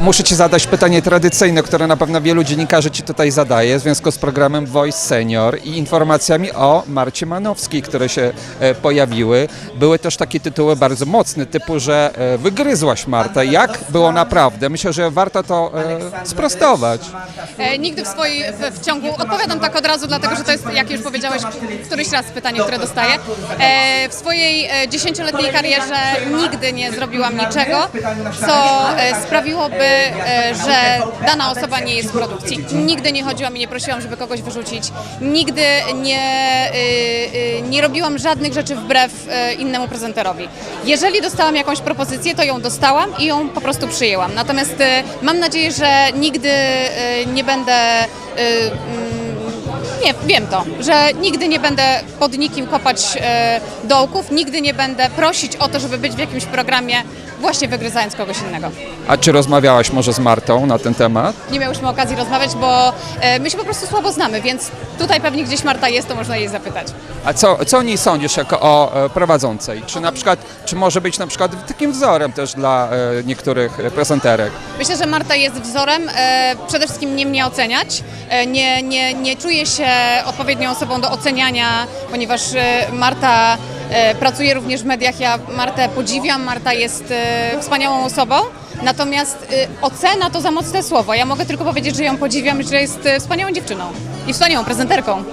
Muszę Ci zadać pytanie tradycyjne, które na pewno wielu dziennikarzy Ci tutaj zadaje w związku z programem Voice Senior i informacjami o Marcie Manowskiej, które się e, pojawiły. Były też takie tytuły bardzo mocne, typu, że e, wygryzłaś Martę. Jak było naprawdę? Myślę, że warto to e, sprostować. E, nigdy w swojej, w, w ciągu, odpowiadam tak od razu, dlatego że to jest, jak już powiedziałeś, któryś raz pytanie, które dostaję. E, w swojej dziesięcioletniej karierze nigdy nie zrobiłam niczego, co sprawiłoby, że dana osoba nie jest w produkcji. Nigdy nie chodziłam i nie prosiłam, żeby kogoś wyrzucić. Nigdy nie, e, e, nie robiłam żadnych rzeczy wbrew e, innemu prezenterowi. Jeżeli dostałam jakąś propozycję, to ją dostałam i ją po prostu przyjęłam. Natomiast e, mam nadzieję, że nigdy e, nie będę. Nie, wiem to, że nigdy nie będę pod nikim kopać e, dołków, nigdy nie będę prosić o to, żeby być w jakimś programie, właśnie wygryzając kogoś innego. A czy rozmawiałaś może z Martą na ten temat? Nie miałyśmy okazji rozmawiać, bo e, my się po prostu słabo znamy, więc tutaj pewnie gdzieś Marta jest, to można jej zapytać. A co, co o niej sądzisz jako o e, prowadzącej? Czy na przykład, czy może być na przykład takim wzorem też dla niektórych prezenterek? Myślę, że Marta jest wzorem. E, przede wszystkim nie mnie oceniać. E, nie, nie, nie czuję się odpowiednią osobą do oceniania, ponieważ e, Marta pracuje również w mediach. Ja Martę podziwiam. Marta jest wspaniałą osobą. Natomiast ocena to za mocne słowo. Ja mogę tylko powiedzieć, że ją podziwiam że jest wspaniałą dziewczyną i wspaniałą prezenterką.